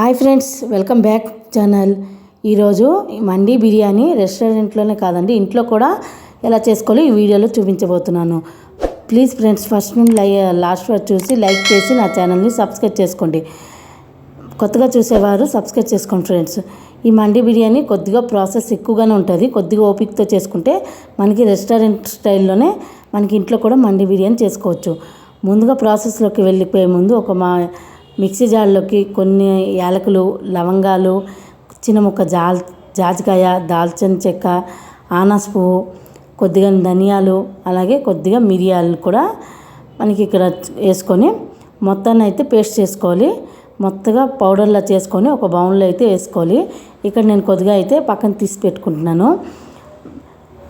Hi friends welcome back channel. ఈరోజు మండి బిర్యానీ రెస్టారెంట్లోనే కాదండి ఇంట్లో కూడా ఎలా చేసుకోవాలో ఈ వీడియోలో చూపించబోతున్నాను. ప్లీజ్ ఫ్రెండ్స్ ఫస్ట్ నుండి లై లాస్ట్ వరకు చూసి లైక్ చేసి నా ఛానల్ని సబ్స్క్రైబ్ చేసుకోండి. కొత్తగా చూసేవారు సబ్స్క్రైబ్ చేసుకోండి ఫ్రెండ్స్. ఈ మండి బిర్యానీ కొద్దిగా ప్రాసెస్ ఎక్కువగానే ఉంటుంది కొద్దిగా ఓపికతో చేసుకుంటే మనకి రెస్టారెంట్ స్టైల్లోనే మనకి ఇంట్లో కూడా మండి బిర్యానీ చేసుకోవచ్చు. ముందుగా ప్రాసెస్లోకి వెళ్ళిపోయే ముందు ఒక మా మిక్సీ జార్లోకి కొన్ని యాలకులు లవంగాలు చిన్న ముక్క జాల్ జాజికాయ దాల్చిన చెక్క ఆనాస్ పువ్వు కొద్దిగా ధనియాలు అలాగే కొద్దిగా మిరియాలు కూడా మనకి ఇక్కడ వేసుకొని మొత్తాన్ని అయితే పేస్ట్ చేసుకోవాలి. మొత్తగా పౌడర్లా చేసుకొని ఒక బౌన్లో అయితే వేసుకోవాలి. ఇక్కడ నేను కొద్దిగా అయితే పక్కన తీసి పెట్టుకుంటున్నాను.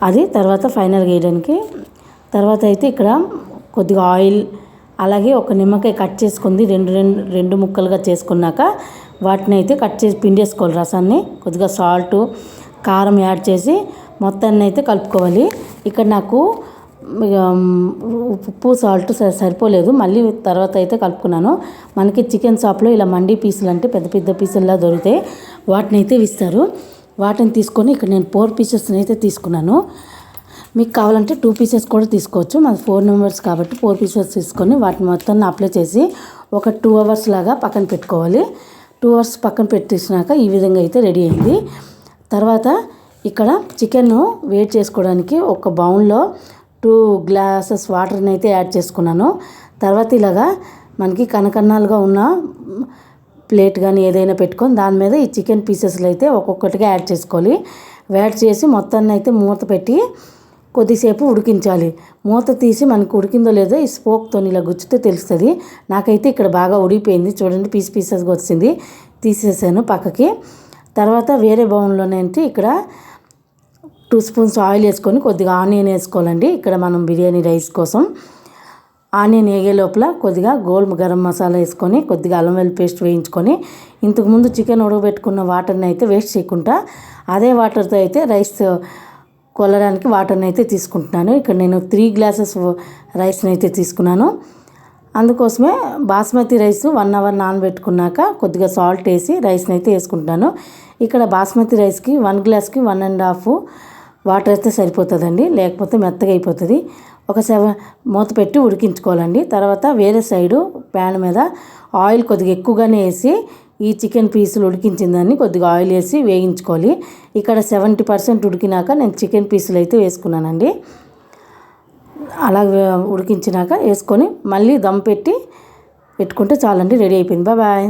అది తర్వాత ఫైనల్గా వేయడానికి. తర్వాత అయితే ఇక్కడ కొద్దిగా ఆయిల్ అలాగే ఒక నిమ్మకాయ కట్ చేసుకుంది. రెండు రెండు రెండు ముక్కలుగా చేసుకున్నాక వాటిని అయితే కట్ చేసి పిండేసుకోవాలి రసాన్ని. కొద్దిగా సాల్ట్ కారం యాడ్ చేసి మొత్తాన్ని అయితే కలుపుకోవాలి. ఇక్కడ నాకు ఉప్పు సాల్ట్ సరిపోలేదు. మళ్ళీ తర్వాత అయితే కలుపుకున్నాను. మనకి చికెన్ షాప్లో ఇలా మండి పీసులు అంటే పెద్ద పెద్ద పీసుల్లా దొరికితే వాటిని అయితే ఇస్తారు వాటిని తీసుకొని ఇక్కడ నేను ఫోర్ పీసెస్ని అయితే తీసుకున్నాను. మీకు కావాలంటే టూ పీసెస్ కూడా తీసుకోవచ్చు. మాది ఫోర్ మెంబర్స్ కాబట్టి ఫోర్ పీసెస్ తీసుకొని వాటిని మొత్తాన్ని అప్లై చేసి ఒక టూ అవర్స్ లాగా పక్కన పెట్టుకోవాలి. టూ అవర్స్ పక్కన పెట్టేసినాక ఈ విధంగా అయితే రెడీ అయింది. తర్వాత ఇక్కడ చికెన్ వేట్ చేసుకోవడానికి ఒక బౌన్లో టూ గ్లాసెస్ వాటర్ని అయితే యాడ్ చేసుకున్నాను. తర్వాత ఇలాగా మనకి కనకన్నాలుగా ఉన్న ప్లేట్ కానీ ఏదైనా పెట్టుకొని దాని మీద ఈ చికెన్ పీసెస్లు అయితే ఒక్కొక్కటిగా యాడ్ చేసుకోవాలి. యాడ్ చేసి మొత్తాన్ని అయితే మూత పెట్టి కొద్దిసేపు ఉడికించాలి. మూత తీసి మనకు ఉడికిందో లేదో ఈ స్పోక్తో ఇలా గుచ్చితే తెలుస్తుంది. నాకైతే ఇక్కడ బాగా ఉడికిపోయింది. చూడండి పీస్ పీసెస్గా వచ్చింది. తీసేసాను పక్కకి. తర్వాత వేరే బౌన్లోనేంటి ఇక్కడ టూ స్పూన్స్ ఆయిల్ వేసుకొని కొద్దిగా ఆనియన్ వేసుకోవాలండి. ఇక్కడ మనం బిర్యానీ రైస్ కోసం. ఆనియన్ వేగే లోపల కొద్దిగా గోల్డ్ గరం మసాలా వేసుకొని కొద్దిగా అల్లం వెల్లి పేస్ట్ వేయించుకొని ఇంతకుముందు చికెన్ ఉడకబెట్టుకున్న వాటర్ని అయితే వేస్ట్ చేయకుండా అదే వాటర్తో అయితే రైస్ కొలడానికి వాటర్ని అయితే తీసుకుంటున్నాను. ఇక్కడ నేను త్రీ గ్లాసెస్ రైస్ని అయితే తీసుకున్నాను. అందుకోసమే బాస్మతి రైస్ వన్ అవర్ నానబెట్టుకున్నాక కొద్దిగా సాల్ట్ వేసి రైస్ని అయితే వేసుకుంటున్నాను. ఇక్కడ బాస్మతి రైస్కి వన్ గ్లాస్కి వన్ అండ్ హాఫ్ వాటర్ అయితే సరిపోతుందండి. లేకపోతే మెత్తగా అయిపోతుంది. ఒక సెవెన్ మూత పెట్టి ఉడికించుకోవాలండి. తర్వాత వేరే సైడు ప్యాన్ మీద ఆయిల్ కొద్దిగా ఎక్కువగానే వేసి ఈ చికెన్ పీసులు ఉడికించిందాన్ని కొద్దిగా ఆయిల్ వేసి వేయించుకోవాలి. ఇక్కడ సెవెంటీ పర్సెంట్ ఉడికినాక నేను చికెన్ పీసులు అయితే వేసుకున్నానండి. అలా ఉడికించినాక వేసుకొని మళ్ళీ దమ్ పెట్టి పెట్టుకుంటే చాలండి రెడీ అయిపోయింది. బాయ్.